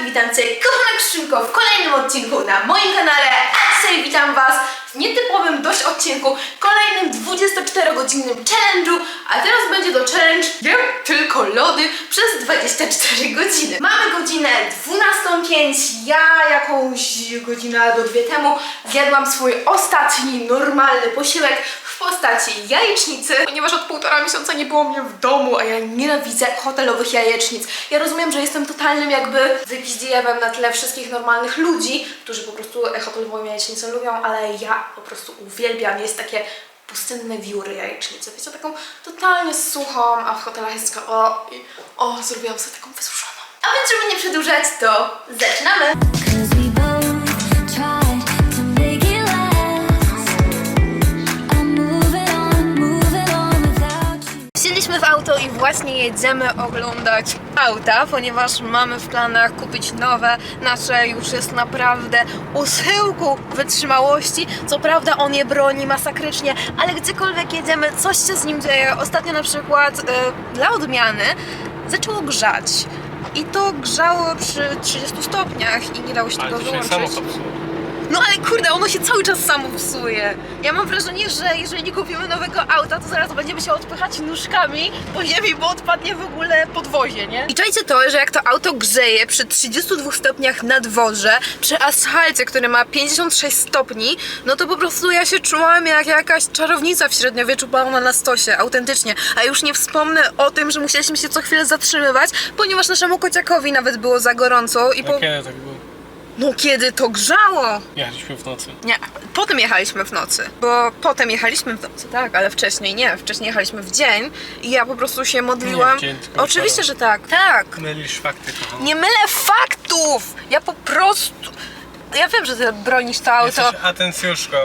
i witam Cię kochana Krzymko w kolejnym odcinku na moim kanale. A dzisiaj witam Was w nietypowym dość odcinku, kolejnym 24-godzinnym challenge'u, a teraz będzie to challenge Jem tylko lody przez 24 godziny. Mamy godzinę 12.05, ja jakąś godzinę albo dwie temu zjadłam swój ostatni normalny posiłek w postaci jajecznicy, ponieważ od półtora miesiąca nie było mnie w domu, a ja nienawidzę hotelowych jajecznic. Ja rozumiem, że jestem totalnym jakby wypiździejewem na tle wszystkich normalnych ludzi, którzy po prostu hotelową jajecznicę lubią, ale ja po prostu uwielbiam. Jest takie pustynne wióry jajecznicy. Wiecie, taką totalnie suchą, a w hotelach jest taka o, i, o, zrobiłam sobie taką wysuszoną. A więc, żeby nie przedłużać, to zaczynamy! Wsiedliśmy w auto i właśnie jedziemy oglądać auta, ponieważ mamy w planach kupić nowe. Nasze już jest naprawdę u schyłku wytrzymałości. Co prawda on je broni masakrycznie, ale gdziekolwiek jedziemy, coś się z nim dzieje. Ostatnio na przykład e, dla odmiany zaczęło grzać. I to grzało przy 30 stopniach i nie dało się tego Ale dzisiaj wyłączyć. No ale kurde, ono się cały czas samo psuje. Ja mam wrażenie, że jeżeli nie kupimy nowego auta, to zaraz będziemy się odpychać nóżkami po ziemi, bo odpadnie w ogóle podwozie, nie? I czajcie to, że jak to auto grzeje przy 32 stopniach na dworze, przy asfalcie, który ma 56 stopni, no to po prostu ja się czułam jak jakaś czarownica w średniowieczu pełna na stosie, autentycznie. A już nie wspomnę o tym, że musieliśmy się co chwilę zatrzymywać, ponieważ naszemu kociakowi nawet było za gorąco i po... Tak było? No kiedy to grzało! Jechaliśmy w nocy. Nie, potem jechaliśmy w nocy, bo potem jechaliśmy w nocy, tak, ale wcześniej nie, wcześniej jechaliśmy w dzień i ja po prostu się modliłam. Nie w dzień, tylko Oczywiście, że tak, tak. Mylisz fakty, kochana. Nie mylę faktów! Ja po prostu. Ja wiem, że ty bronisz to auto. Jesteś atencjuszką.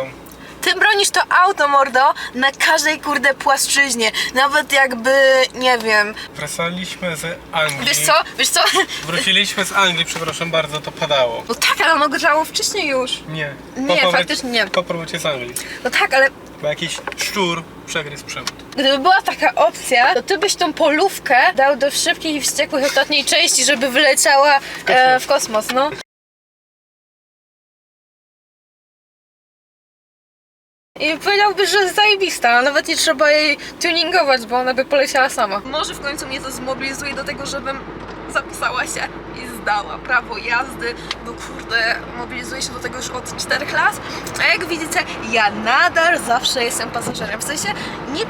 Ty bronisz to auto, mordo, na każdej kurde płaszczyźnie. Nawet jakby, nie wiem. Wracaliśmy z Anglii. Wiesz co? Wiesz co? Wróciliśmy z Anglii, przepraszam bardzo, to padało. No tak, ale ono grzało wcześniej już. Nie. Nie, faktycznie nie. Po powrocie z Anglii. No tak, ale Bo jakiś szczur przegryzł przewód. Gdyby była taka opcja, to ty byś tą polówkę dał do szybkich i wściekłych ostatniej części, żeby wyleciała e, w kosmos, no. I powiedziałby, że jest zajebista, nawet nie trzeba jej tuningować, bo ona by poleciała sama. Może w końcu mnie to zmobilizuje do tego, żebym zapisała się i zdała prawo jazdy, bo kurde, mobilizuję się do tego już od 4 lat, a jak widzicie, ja nadal zawsze jestem pasażerem, w sensie nie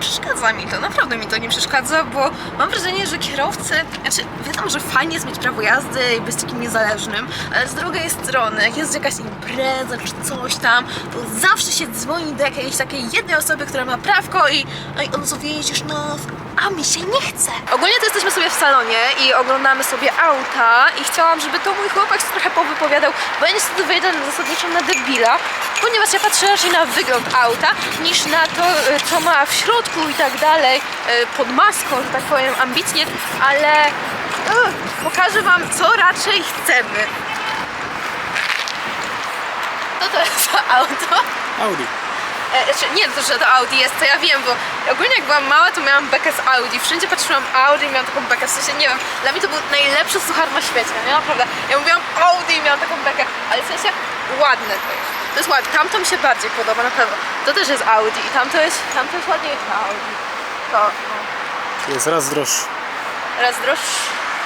przeszkadza mi to, naprawdę mi to nie przeszkadza, bo mam wrażenie, że kierowcy, znaczy wiadomo, że fajnie jest mieć prawo jazdy i być takim niezależnym, ale z drugiej strony, jak jest jakaś impreza czy coś tam, to zawsze się dzwoni do jakiejś takiej jednej osoby, która ma prawko i, no i on jedziesz nas, a mi się nie chce. Ogólnie to jesteśmy sobie w salonie i oglądamy sobie auta i chciałam, żeby to mój chłopak się trochę powypowiadał, bo ja niestety wyjdę zasadniczo na debila, ponieważ ja patrzę raczej na wygląd auta niż na to, y, co ma w środku i tak dalej, y, pod maską, że tak powiem, ambitnie, ale y, pokażę wam, co raczej chcemy. Co to jest za auto? Audi. E, znaczy, nie to, że to Audi jest, to ja wiem, bo ogólnie jak byłam mała, to miałam bekę z Audi. Wszędzie patrzyłam Audi i miałam taką bekę, w sensie, nie wiem, dla mnie to był najlepszy suchar na świecie, nie? Naprawdę. Ja mówiłam Audi i miałam taką bekę, ale w sensie ładne to jest. To jest ładne, tamto mi się bardziej podoba, na pewno. To też jest Audi i tamto jest, tamto jest ładniejsze Audi. To, no. Jest raz droższy. Raz droższe,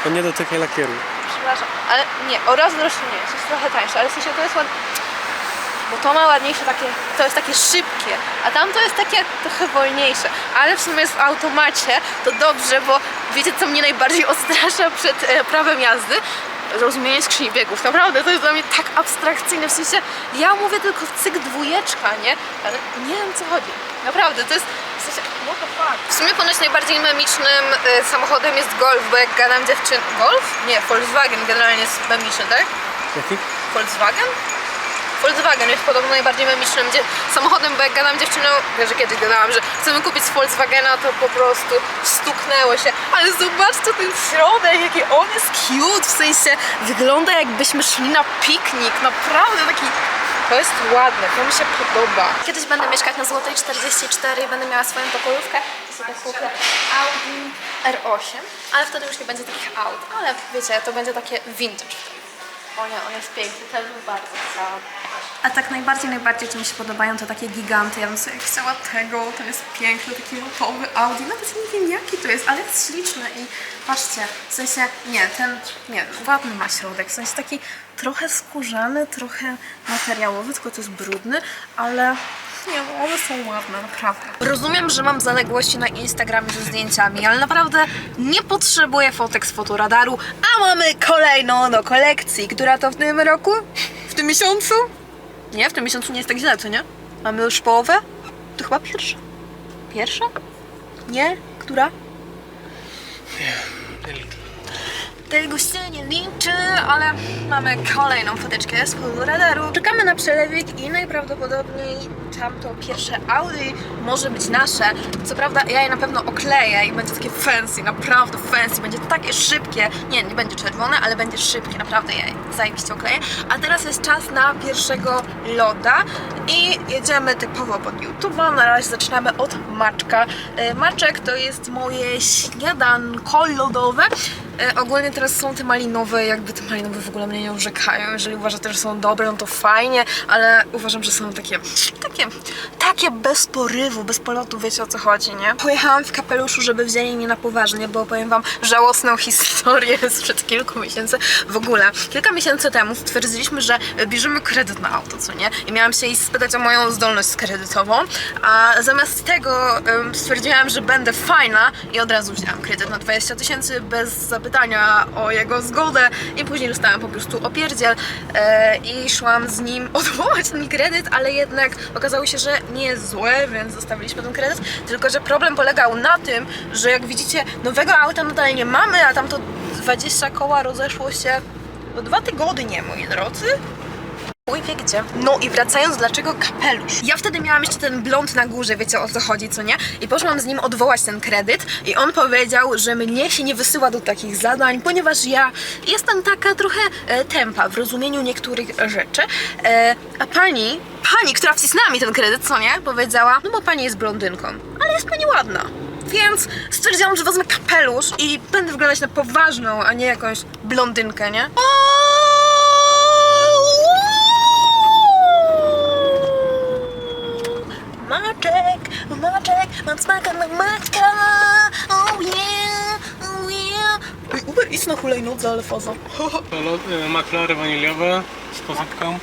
To nie dotykaj lakieru. przepraszam, ale nie, o raz droższe nie jest, jest trochę tańsze, ale w sensie to jest ładne. Bo to ma ładniejsze takie, to jest takie szybkie, a tamto jest takie trochę wolniejsze. Ale w sumie jest w automacie, to dobrze, bo wiecie co mnie najbardziej odstrasza przed e, prawem jazdy? Rozumienie skrzyni biegów. Naprawdę, to jest dla mnie tak abstrakcyjne, w sensie ja mówię tylko cyk dwójeczka, nie? Ale nie wiem co chodzi. Naprawdę, to jest w sensie, what the fuck? W sumie ponoć najbardziej memicznym e, samochodem jest Golf, bo jak gadam dziewczyn... Golf? Nie, Volkswagen generalnie jest memiczny, tak? Jaki? Volkswagen? Volkswagen jest podobno najbardziej memicznym samochodem, bo jak gadam dziewczyną, wiesz, że kiedyś gadałam, że chcemy kupić Volkswagena, to po prostu stuknęło się. Ale zobaczcie ten środek, jaki on jest cute, w sensie wygląda jakbyśmy szli na piknik, naprawdę taki... To jest ładne, to mi się podoba. Kiedyś będę mieszkać na Złotej 44 i będę miała swoją pokojówkę. sobie kupię Audi R8, ale wtedy już nie będzie takich aut. Ale wiecie, to będzie takie vintage. O nie, on jest piękny, ten był bardzo chciałam. A tak najbardziej, najbardziej co mi się podobają to takie giganty. Ja bym sobie chciała tego, to jest piękny, taki lotowy Audi. Nawet nie wiem jaki to jest, ale jest śliczny i patrzcie, w sensie, nie, ten, nie, ładny ma środek, w sensie taki trochę skórzany, trochę materiałowy, tylko to jest brudny, ale nie, no one są ładne, naprawdę. Rozumiem, że mam zaległości na Instagramie ze zdjęciami, ale naprawdę nie potrzebuję fotek z fotoradaru, a mamy kolejną do kolekcji, która to w tym roku? W tym miesiącu? Nie, w tym miesiącu nie jest tak źle, co nie? Mamy już połowę? To chyba pierwsza. Pierwsza? Nie? Która? Nie liczę. Tego się nie liczy, ale mamy kolejną foteczkę z radaru. Czekamy na przelewik i najprawdopodobniej tamto pierwsze Audi może być nasze. Co prawda ja je na pewno okleję i będzie takie fancy, naprawdę fancy. Będzie takie szybkie. Nie, nie będzie czerwone, ale będzie szybkie. Naprawdę je zajebiście okleję. A teraz jest czas na pierwszego loda i jedziemy typowo pod YouTube'a. Na razie zaczynamy od Maczka. E, Maczek to jest moje śniadanko lodowe. E, ogólnie teraz są te malinowe, jakby te malinowe w ogóle mnie nie urzekają. Jeżeli uważacie, że są dobre, no to fajnie, ale uważam, że są takie, takie, takie bez porywu, bez polotu, wiecie o co chodzi, nie? Pojechałam w kapeluszu, żeby wzięli mnie na poważnie, bo powiem wam żałosną historię sprzed kilku miesięcy. W ogóle, kilka miesięcy temu stwierdziliśmy, że bierzemy kredyt na auto, co nie? I miałam się jej spytać o moją zdolność kredytową, a zamiast tego stwierdziłam, że będę fajna i od razu wzięłam kredyt na 20 tysięcy bez zapytania o jego zgodę i później dostałam po prostu opierdziel e, i szłam z nim odwołać ten kredyt, ale jednak okazało się, że nie jest złe, więc zostawiliśmy ten kredyt, tylko że problem polegał na tym, że jak widzicie nowego auta nadal nie mamy, a tam to 20 koła rozeszło się do dwa tygodnie, moi drodzy. Mój wie gdzie. No i wracając, dlaczego kapelusz? Ja wtedy miałam jeszcze ten blond na górze, wiecie o co chodzi, co nie? I poszłam z nim odwołać ten kredyt i on powiedział, że mnie się nie wysyła do takich zadań, ponieważ ja jestem taka trochę e, tempa w rozumieniu niektórych rzeczy. E, a pani, pani, która wcisnęła mi ten kredyt, co nie? Powiedziała, no bo pani jest blondynką, ale jest pani ładna. Więc stwierdziłam, że wezmę kapelusz i będę wyglądać na poważną, a nie jakąś blondynkę, nie? Maczek, jest na hulajnodze, ale faza. Maklary waniliowe z posypką.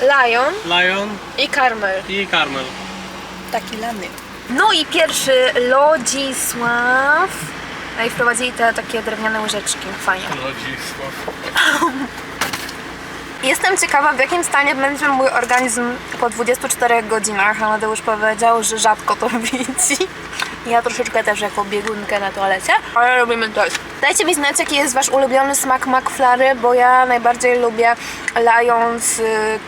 Lion Lion i Carmel. i karmel. Taki lany. No i pierwszy Lodzisław. No i wprowadzili te takie drewniane łyżeczki. Fajnie. Lodzisław. Jestem ciekawa, w jakim stanie będzie mój organizm po 24 godzinach. Amadeusz powiedział, że rzadko to widzi. Ja troszeczkę też jako biegunkę na toalecie, ale robimy to. Dajcie mi znać, jaki jest wasz ulubiony smak McFlary, bo ja najbardziej lubię Lions... y,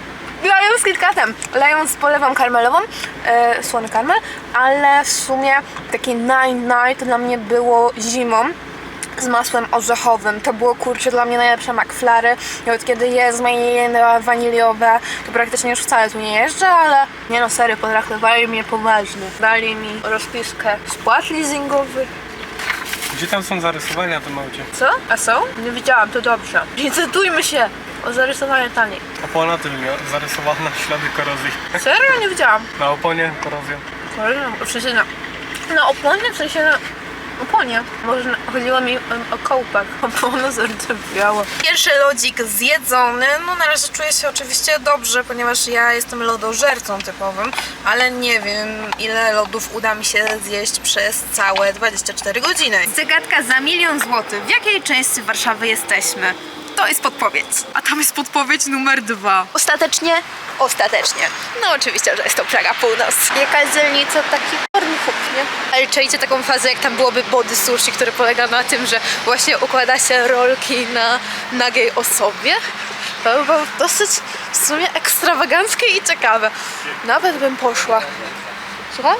Lions z KitKatem. Lions z polewą karmelową, e, słony karmel, ale w sumie taki Nine Night dla mnie było zimą z masłem orzechowym. To było kurczę dla mnie najlepsze McFlary. I od kiedy je zmienili na waniliowe, to praktycznie już wcale tu nie jeżdżę, ale nie no serio, potraktowali mnie poważnie. Dali mi rozpiskę spłat leasingowych. Gdzie tam są zarysowania w tym aucie? Co? A są? Nie widziałam, to dobrze. Nie cytujmy się o zarysowanie taniej. Opona tylnia zarysowana, ślady korozji. Serio? Nie widziałam. Na oponie korozja. W sensie na, na oponie, w sensie na oponie. Może chodziło mi o kołpak. Opona zardzewiała. Pierwszy lodzik zjedzony. No na razie czuję się oczywiście dobrze, ponieważ ja jestem lodożercą typowym, ale nie wiem ile lodów uda mi się zjeść przez całe 24 godziny. Zagadka za milion złotych. W jakiej części Warszawy jesteśmy? To jest podpowiedź. A tam jest podpowiedź numer dwa. Ostatecznie? Ostatecznie. No oczywiście, że jest to Praga Północ. Jakaś dzielnica taki Ale czajcie taką fazę, jak tam byłoby body sushi, które polega na tym, że właśnie układa się rolki na nagiej osobie. To by było dosyć w sumie ekstrawaganckie i ciekawe. Nawet bym poszła. Słucham?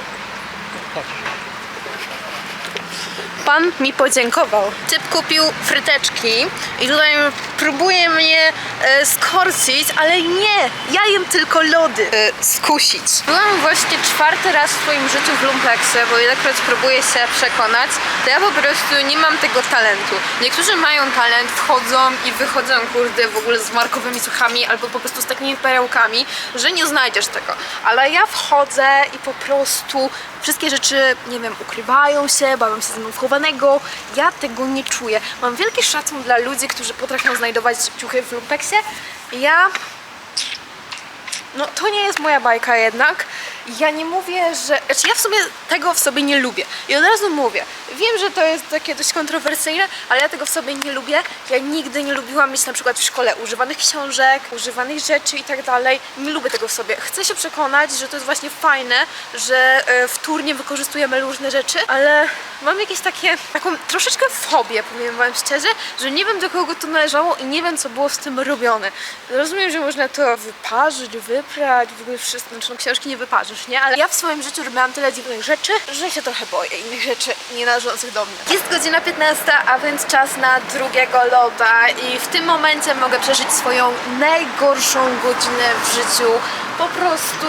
Pan mi podziękował. Typ kupił fryteczki i tutaj próbuje mnie e, skorcić, ale nie, ja jem tylko lody. E, skusić. Byłam właśnie czwarty raz w swoim życiu w lumpeksie, bo ilekroć próbuję się przekonać, to ja po prostu nie mam tego talentu. Niektórzy mają talent, wchodzą i wychodzą, kurde, w ogóle z markowymi suchami albo po prostu z takimi perełkami, że nie znajdziesz tego. Ale ja wchodzę i po prostu wszystkie rzeczy, nie wiem, ukrywają się, bawią się ze mną Ja tego nie czuję. Mam wielki szacun dla ludzi, którzy potrafią znajdować ciuchy w lumpeksie. Ja no to nie jest moja bajka jednak. Ja nie mówię, że. Znaczy ja w sumie tego w sobie nie lubię. I od razu mówię. Wiem, że to jest takie dość kontrowersyjne, ale ja tego w sobie nie lubię. Ja nigdy nie lubiłam mieć na przykład w szkole używanych książek, używanych rzeczy i tak dalej. Nie lubię tego w sobie. Chcę się przekonać, że to jest właśnie fajne, że e, wtórnie wykorzystujemy różne rzeczy, ale mam jakieś takie, taką troszeczkę fobię, powiem wam szczerze, że nie wiem do kogo to należało i nie wiem co było z tym robione. Rozumiem, że można to wyparzyć, wyprać, w ogóle wszystko, znaczy no książki nie wyparzysz, nie? Ale ja w swoim życiu robiłam tyle dziwnych rzeczy, że się trochę boję innych rzeczy nie należących do mnie. Jest godzina 15, a więc czas na drugiego loda i w tym momencie mogę przeżyć swoją najgorszą godzinę w życiu. Po prostu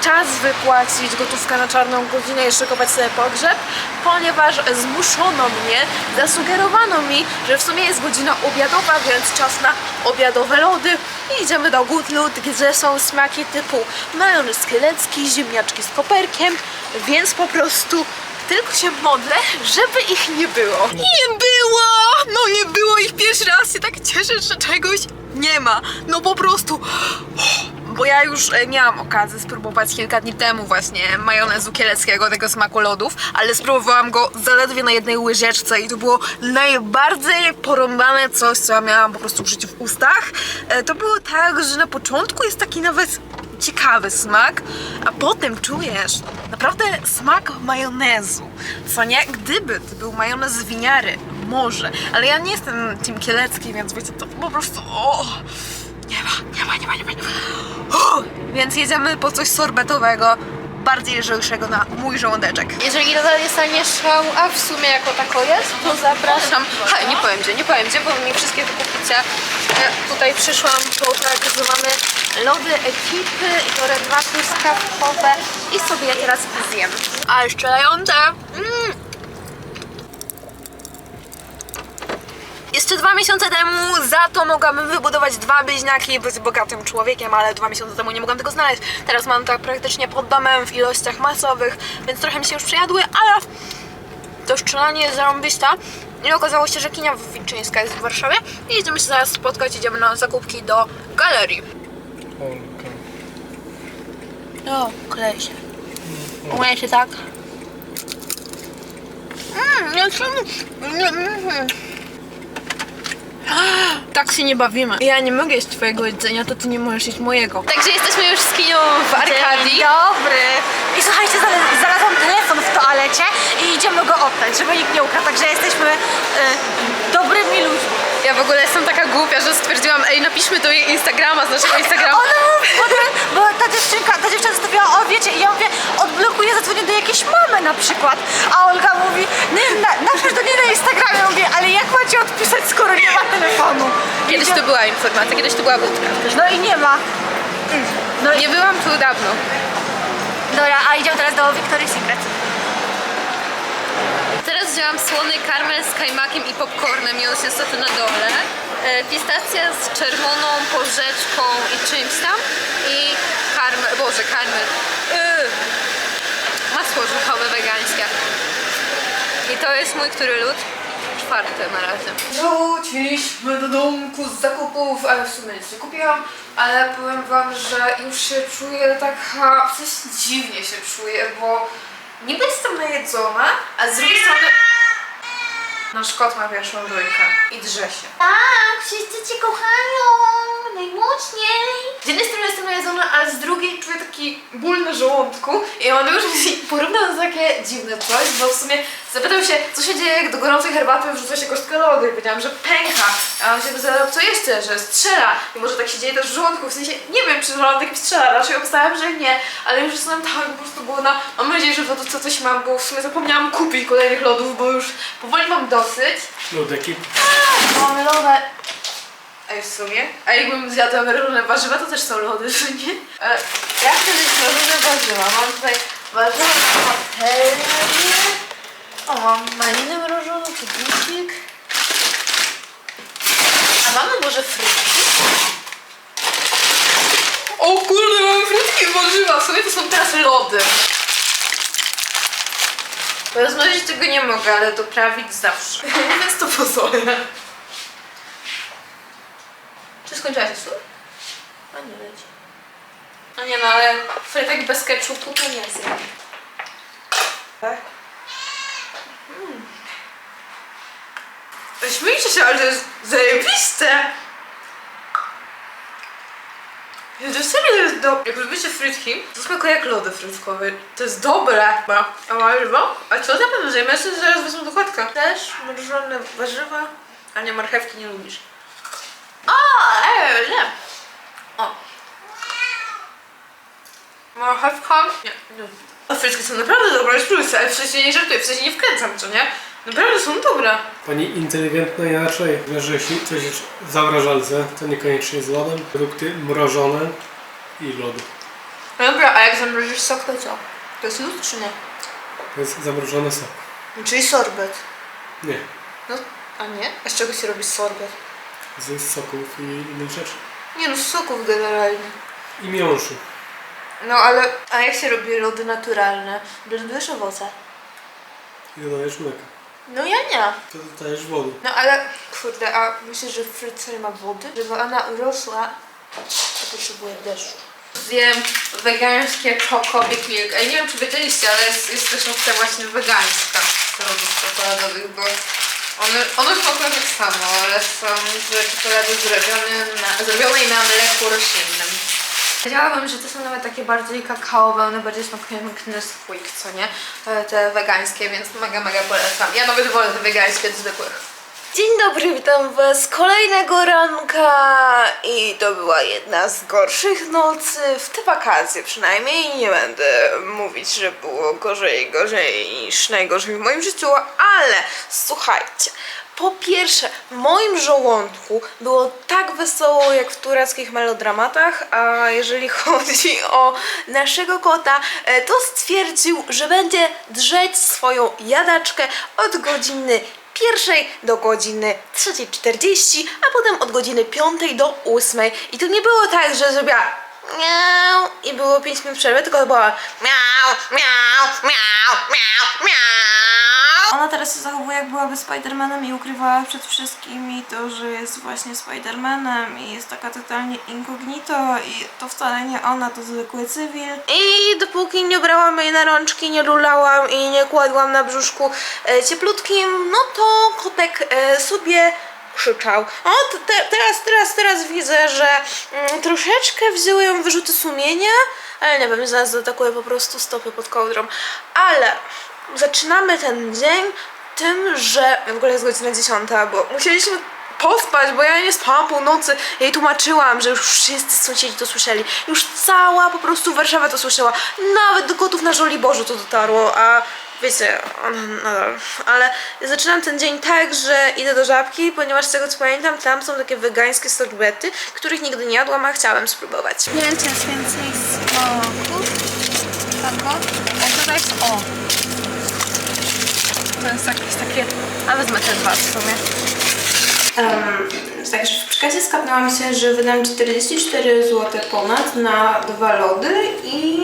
czas wypłacić gotówkę na czarną godzinę i szykować sobie pogrzeb, ponieważ zmuszono mnie, zasugerowano mi, że w sumie jest godzina obiadowa, więc czas na obiadowe lody i idziemy do Good gdzie są smaki typu majonez kielecki, ziemniaczki z koperkiem, więc po prostu tylko się modlę, żeby ich nie było. Nie było! No nie było ich pierwszy raz się tak cieszę, że czegoś nie ma. No po prostu bo ja już e, miałam okazję spróbować kilka dni temu właśnie majonezu kieleckiego, tego smaku lodów, ale spróbowałam go zaledwie na jednej łyżeczce i to było najbardziej porąbane coś, co ja miałam po prostu w życiu w ustach. E, To było tak, że na początku jest taki nawet ciekawy smak, a potem czujesz naprawdę smak majonezu. Co nie? Gdyby to był majonez z winiary, może, ale ja nie jestem tym kielecki, więc wiecie, to po prostu... O, nie ma, nie ma, nie ma, nie ma. Nie ma. Więc jedziemy po coś sorbetowego, bardziej lżejszego na mój żołądeczek. Jeżeli nadal jest mieszał, a w sumie jako tako jest, to zapraszam. Ha, nie powiem gdzie, nie powiem gdzie, bo mi wszystkie wykupicie. Ja tutaj przyszłam po tak zwane lody ekipy i to truskawkowe i sobie je teraz zjem. A jeszcze lejące. Mm. Jeszcze dwa miesiące temu za to mogłabym wybudować dwa bliźniaki i być bogatym człowiekiem, ale dwa miesiące temu nie mogłam tego znaleźć. Teraz mam tak praktycznie pod domem w ilościach masowych, więc trochę mi się już przejadły, ale to strzelanie jest zarąbista. I okazało się, że kinia Wilczyńska jest w Warszawie i idziemy się zaraz spotkać, idziemy na zakupki do galerii. O, klei się. Umie się tak. Mmm, ja czemu... nie, mm. Tak się nie bawimy. Ja nie mogę jeść twojego jedzenia, to ty nie możesz jeść mojego. Także jesteśmy już z kinią w Arkadii. Dzień dobry. I słuchajcie, zale- znalazłam telefon w toalecie i idziemy go oddać, żeby nikt nie ukradł. Także jesteśmy e, dobrymi ludźmi. Ja w ogóle jestem taka głupia, że stwierdziłam, ej, napiszmy do jej Instagrama, z naszego Instagrama. Ona mówi, bo ta dziewczynka, ta dziewczyna zostawiła, o wiecie, i ja mówię, odblokuję, zadzwonię do jakiejś mamy na przykład. A Olga mówi, nie, na, napisz do niej na Instagramie. Ja mówię, ale jak macie odpisać, skoro nie ma telefonu? Kiedyś to była informacja, kiedyś to była wódka. No i nie ma. No nie byłam tu dawno. Dobra, a idziemy teraz do Victoria's Secret. Teraz wzięłam słony karmel z kajmakiem i popcornem i on jest niestety na dole. E, pistacja z czerwoną porzeczką i czymś tam. I karmel, boże, karmel. Yy. Masło orzechowe wegańskie. I to jest mój który lód? Czwarty na razie. Wróciliśmy do domku z zakupów, ale w sumie nic nie kupiłam, ale powiem wam, że już się czuję taka, coś dziwnie się czuję, bo niby jestem najedzona, a z drugiej strony nasz kot ma pierwszą dwójkę i drze się. Tak, wszyscy cię kochają, najmocniej. Z jednej strony jestem najedzona, ale z drugiej czuję taki ból na żołądku i on już mi porównał takie dziwne coś, bo w sumie Zapytał się, co się dzieje, jak do gorącej herbaty wrzuca się kostkę lodu i powiedziałam, że pęka. A on się zapytał, co jeszcze, że strzela. I może tak się dzieje też w żołądku, w sensie nie wiem, czy żołądek strzela, raczej obstałem, że nie, ale już jestem tak po prostu głodna. Mam nadzieję, że w lodówce coś mam, bo w sumie zapomniałam kupić kolejnych lodów, bo już powoli mam dosyć. Ludeki. Mamy lody. Ej, w sumie. A jakbym zjadła różne warzywa, to też są lody, czy nie? E, ja chcę zjeść różne warzywa. Mam tutaj warzywa na patelnię. O, mam malinę busik. A mamy może frytki? O kurde, mamy frytki i warzywa. W sumie to są teraz lody. Bo rozmnożyć tego nie mogę, ale doprawić zawsze. Więc to pozwolę. Czy skończyła się sól? A nie leci. No nie no, ale frytek bez ketchupu to nie zjem. Tak? Śmiejcie się, ale to jest zajebiste! Ja To serio jest dobre. Jak lubicie frytki, to smakuje jak lody frytkowe. To jest dobre. A warzywa? A co tam będę zajmę? Sobie zaraz wezmę dokładkę. Też mrożone warzywa. A nie, marchewki nie lubisz. O, ej, nie. O. Marchewka. Nie, nie. A frytki są naprawdę dobre, spróbujcie, ale w sensie nie żartuję, w sensie nie wkręcam, co nie? Naprawdę są dobre. Pani inteligentna inaczej. Wiesz, że jeśli coś jest w zamrażalce, to niekoniecznie z lodem. Produkty mrożone i lody. No dobra, a jak zamrozisz sok, to co? To jest lód czy nie? To jest zamrożony sok. Czyli sorbet. Nie. No, a nie? A z czego się robi sorbet? Z soków i innych rzeczy. Nie no, z soków generalnie. I miąższu. No ale, a jak się robi lody naturalne? Blendujesz owoce. I dodajesz mleka. No ja nie. To dodajesz wody. No ale, kurde, a myślisz, że frytce nie ma wody? Żeby ona urosła, to potrzebuje deszczu. Zjem wegańskie Choco Big Milk. Ej, nie wiem, czy wiedzieliście, ale jest, jest też opcja właśnie wegańska lodów czekoladowych, bo one, one smakują tak samo, ale są z czekolady zrobione na, zrobionej na mleku roślinnym. Wiedziałabym, że te są nawet takie bardziej kakaowe, one bardziej smakują jak Nesquik, co nie? E, Te wegańskie, więc mega, mega polecam. Ja nawet wolę te wegańskie od zwykłych. Dzień dobry, witam Was kolejnego ranka i to była jedna z gorszych nocy, w te wakacje przynajmniej nie będę mówić, że było gorzej, gorzej niż najgorzej w moim życiu, ale słuchajcie, po pierwsze, w moim żołądku było tak wesoło jak w tureckich melodramatach, a jeżeli chodzi o naszego kota, e, to stwierdził, że będzie drzeć swoją jadaczkę od godziny pierwszej do godziny 3.40, a potem od godziny 5 do 8. I to nie było tak, że zrobiła miau i było 5 minut przerwy, tylko była miau, miau, miau, miau, miau. Ona teraz się zachowuje jak byłaby Spidermanem i ukrywała przed wszystkimi to, że jest właśnie Spidermanem i jest taka totalnie incognito i to wcale nie ona, to zwykły cywil. I dopóki nie brałam jej na rączki, nie lulałam i nie kładłam na brzuszku e, cieplutkim, no to kotek e, sobie krzyczał. O, te, teraz, teraz, teraz widzę, że mm, troszeczkę wzięły ją wyrzuty sumienia, ale nie wiem, zaraz zaatakuję po prostu stopy pod kołdrą. Ale zaczynamy ten dzień tym, że w ogóle jest godzina 10, bo musieliśmy pospać, bo ja nie spałam północy. Ja jej tłumaczyłam, że już wszyscy sąsiedzi to słyszeli. Już cała po prostu Warszawa to słyszała. Nawet do kotów na Żoliborzu to dotarło, a wiecie, nadal. Ale zaczynam ten dzień tak, że idę do żabki, ponieważ z tego co pamiętam, tam są takie wegańskie sorbety, których nigdy nie jadłam, a chciałem spróbować. Jest więcej smaku. Tako. O, to jest o. To jest jakieś takie... A wezmę te dwa w sumie. Um, także w przekazie skapnęłam się, że wydam 44 zł ponad na dwa lody i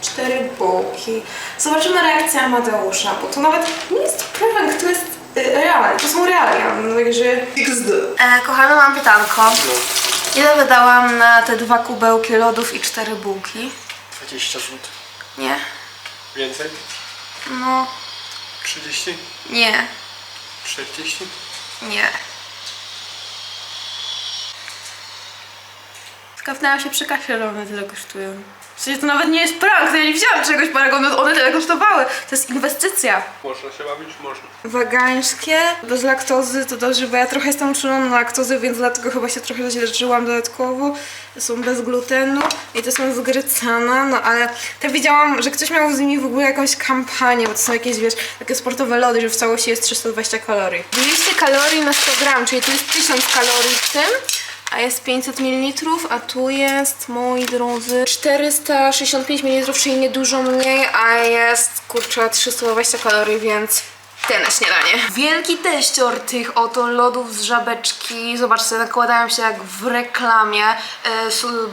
cztery bułki. Zobaczymy reakcję Amadeusza, bo to nawet nie jest prank, to jest y, realne, to są realia, no także XD. E, kochana, mam pytanko. Ile wydałam na te dwa kubełki lodów i cztery bułki? 20 zł. Nie. Więcej? No, 30? nie, 40? nie. Kapnęłam się przy kasie, ale one tyle kosztują. W sensie to nawet nie jest prank, to ja nie widziałam czegoś paragonu, one tyle kosztowały. To jest inwestycja. Można się bawić? Można. Wegańskie, bez laktozy, to dobrze, bo ja trochę jestem uczulona na laktozę, więc dlatego chyba się trochę źleczyłam dodatkowo. Są bez glutenu i to są z grycana, no ale też widziałam, że ktoś miał z nimi w ogóle jakąś kampanię, bo to są jakieś, wiesz, takie sportowe lody, że w całości jest 320 kalorii. 200 kalorii na 100 gram, czyli tu jest 1000 kalorii w tym, a jest 500 ml, a tu jest, moi drodzy, 465 ml, czyli niedużo mniej, a jest, kurczę, 320 kalorii, więc te na śniadanie. Wielki teścior tych oto lodów z żabeczki. Zobaczcie, nakładają się jak w reklamie. E,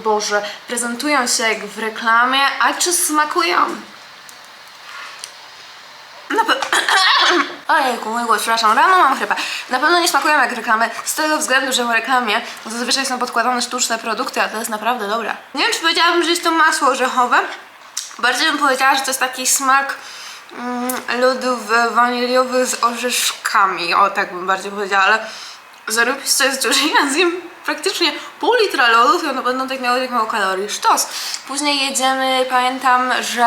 Boże, prezentują się jak w reklamie, a czy smakują? Na pe- Ojejku, mój głos, przepraszam, rano mam chrypę. Na pewno nie smakują jak reklamy, z tego względu, że w reklamie zazwyczaj są podkładane sztuczne produkty, a to jest naprawdę dobre. Nie wiem, czy powiedziałabym, że jest to masło orzechowe. Bardziej bym powiedziała, że to jest taki smak mm, lodów waniliowych z orzeszkami. O, tak bym bardziej powiedziała, ale zarobiste jest, że ja zjem praktycznie pół litra lodów i one będą tak miały tak mało kalorii. Sztos. Później jedziemy, pamiętam, że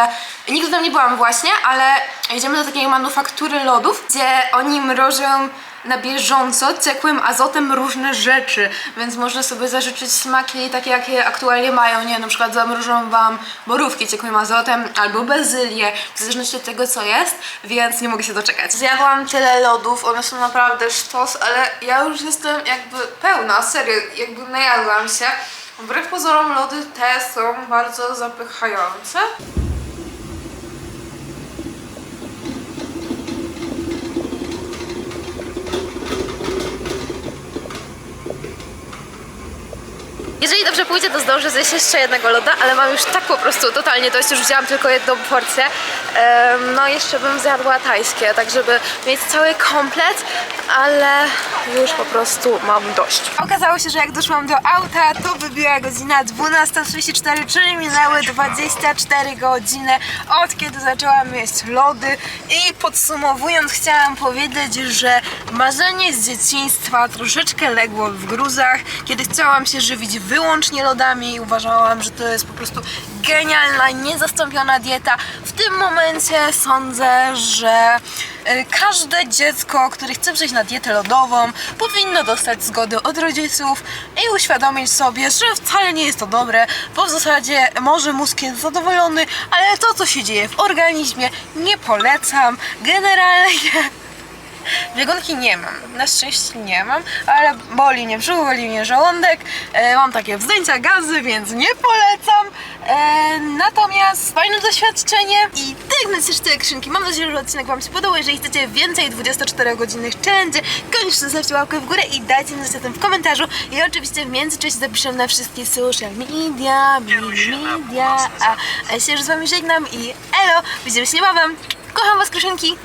nigdy tam nie byłam właśnie, ale jedziemy do takiej manufaktury lodów, gdzie oni mrożą na bieżąco ciekłym azotem różne rzeczy, więc można sobie zażyczyć smaki takie, jakie aktualnie mają, nie na przykład zamrożą Wam borówki ciekłym azotem albo bazylię, w zależności od tego, co jest, więc nie mogę się doczekać. Zjadłam tyle lodów, one są naprawdę sztos, ale ja już jestem jakby pełna, serio, jakby najadłam się. Wbrew pozorom lody te są bardzo zapychające. Jeżeli dobrze pójdzie, to zdążę zjeść jeszcze jednego loda, ale mam już tak po prostu totalnie dość, już wzięłam tylko jedną porcję. No jeszcze bym zjadła tajskie, tak żeby mieć cały komplet, ale już po prostu mam dość. Okazało się, że jak doszłam do auta, to wybiła godzina 12.34, czyli minęły 24 godziny od kiedy zaczęłam jeść lody i podsumowując chciałam powiedzieć, że marzenie z dzieciństwa troszeczkę legło w gruzach, kiedy chciałam się żywić wyłącznie lodami i uważałam, że to jest po prostu genialna, niezastąpiona dieta. W tym momencie sądzę, że e, każde dziecko, które chce przejść na dietę lodową, powinno dostać zgody od rodziców i uświadomić sobie, że wcale nie jest to dobre, bo w zasadzie może mózg jest zadowolony, ale to, co się dzieje w organizmie, nie polecam. Generalnie Biegunki nie mam, na szczęście nie mam, ale boli mnie brzuch, boli mnie żołądek, e, mam takie wzdęcia, gazy, więc nie polecam. E, natomiast fajne doświadczenie i tak na też te krzynki. Mam nadzieję, że odcinek Wam się podobał. Jeżeli chcecie więcej 24-godzinnych challenge, koniecznie zostawcie łapkę w górę i dajcie mi tym w komentarzu. I oczywiście w międzyczasie zapiszę na wszystkie social media, media, a się już z Wami żegnam i elo, widzimy się niebawem. Kocham Was, kruszynki!